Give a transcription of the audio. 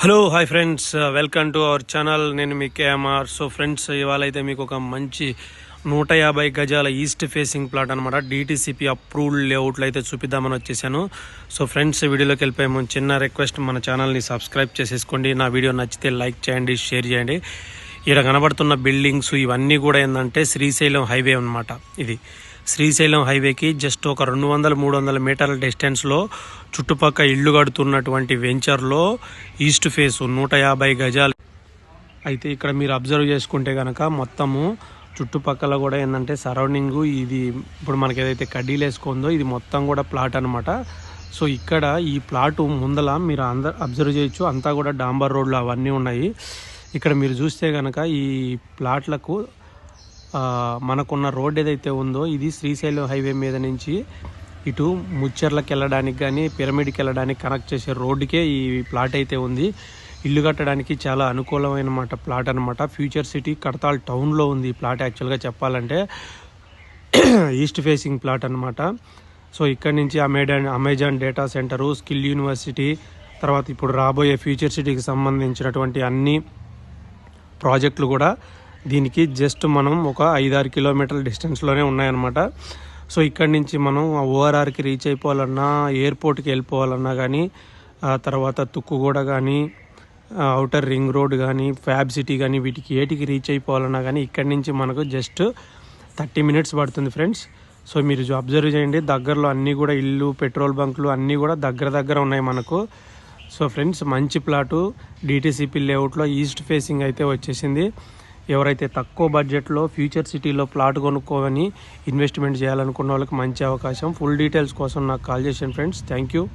Hello hi friends welcome to our channel నేను మీ KMR so friends ఇవాళ అయితే మీకు ఒక మంచి నూట యాభై గజాల ఈస్ట్ ఫేసింగ్ ప్లాట్ అనమాట డీటీసీపీ అప్రూవ్డ్ లేఅవుట్లు అయితే చూపిద్దామని వచ్చేసాను. సో ఫ్రెండ్స్ వీడియోలోకి వెళ్ళిపోయే ముందు చిన్న రిక్వెస్ట్ మన ఛానల్ని సబ్స్క్రైబ్ చేసేసుకోండి. నా వీడియో నచ్చితే లైక్ చేయండి షేర్ చేయండి. ఇక్కడ కనబడుతున్న బిల్డింగ్స్ ఇవన్నీ కూడా ఏంటంటే శ్రీశైలం హైవే అన్నమాట ఇది. శ్రీశైలం హైవేకి జస్ట్ ఒక రెండు వందల మూడు వందల మీటర్ల డిస్టెన్స్లో చుట్టుపక్క ఇల్లు కడుతున్నటువంటి వెంచర్లో ఈస్ట్ ఫేస్ నూట యాభై గజాలు. అయితే ఇక్కడ మీరు అబ్జర్వ్ చేసుకుంటే కనుక మొత్తము చుట్టుపక్కల కూడా ఏంటంటే సరౌండింగ్ ఇది ఇప్పుడు మనకి ఏదైతే కడ్డీలు వేసుకుందో ఇది మొత్తం కూడా ప్లాట్ అనమాట సో ఇక్కడ ఈ ప్లాట్ ముందల మీరు అందరు అబ్జర్వ్ చేయొచ్చు. అంతా కూడా డాంబర్ రోడ్లు అవన్నీ ఉన్నాయి. ఇక్కడ మీరు చూస్తే కనుక ఈ ప్లాట్లకు మనకున్న రోడ్ ఏదైతే ఉందో ఇది శ్రీశైలం హైవే మీద నుంచి ఇటు ముచ్చర్లకు వెళ్ళడానికి కానీ పిరమిడ్కి వెళ్ళడానికి కనెక్ట్ చేసే రోడ్డుకే ఈ ప్లాట్ అయితే ఉంది. ఇల్లు కట్టడానికి చాలా అనుకూలమైన మాట ప్లాట్ అనమాట ఫ్యూచర్ సిటీ కడతాల్ టౌన్లో ఉంది ఈ ప్లాట్ యాక్చువల్గా చెప్పాలంటే. ఈస్ట్ ఫేసింగ్ ప్లాట్ అనమాట సో ఇక్కడ నుంచి Amazon Amazon data centre skill university తర్వాత ఇప్పుడు రాబోయే ఫ్యూచర్ సిటీకి సంబంధించినటువంటి అన్ని ప్రాజెక్టులు కూడా దీనికి జస్ట్ మనం ఒక ఐదారు కిలోమీటర్ల డిస్టెన్స్లోనే ఉన్నాయన్నమాట. సో ఇక్కడి నుంచి మనం ఓఆర్ఆర్కి రీచ్ అయిపోవాలన్నా ఎయిర్పోర్ట్కి వెళ్ళిపోవాలన్నా కానీ ఆ తర్వాత తుక్కుగూడ కానీ అవుటర్ రింగ్ రోడ్ కానీ ఫ్యాబ్ సిటీ కానీ వీటికి ఏటికి రీచ్ అయిపోవాలన్నా కానీ ఇక్కడి నుంచి మనకు జస్ట్ థర్టీ మినిట్స్ పడుతుంది ఫ్రెండ్స్. సో మీరు అబ్జర్వ్ చేయండి. దగ్గరలో అన్నీ కూడా ఇల్లు పెట్రోల్ బంకులు అన్నీ కూడా దగ్గర దగ్గర ఉన్నాయి మనకు. సో ఫ్రెండ్స్ మంచి ప్లాటు డిటీసీపీ లేఅవుట్లో ఈస్ట్ ఫేసింగ్ అయితే వచ్చేసింది. ఎవరైతే తక్కువ బడ్జెట్లో ఫ్యూచర్ సిటీలో ప్లాట్ కొనుక్కోవని ఇన్వెస్ట్మెంట్ చేయాలనుకున్న వాళ్ళకి మంచి అవకాశం. ఫుల్ డీటెయిల్స్ కోసం నాకు కాల్ చేసాను ఫ్రెండ్స్. Thank you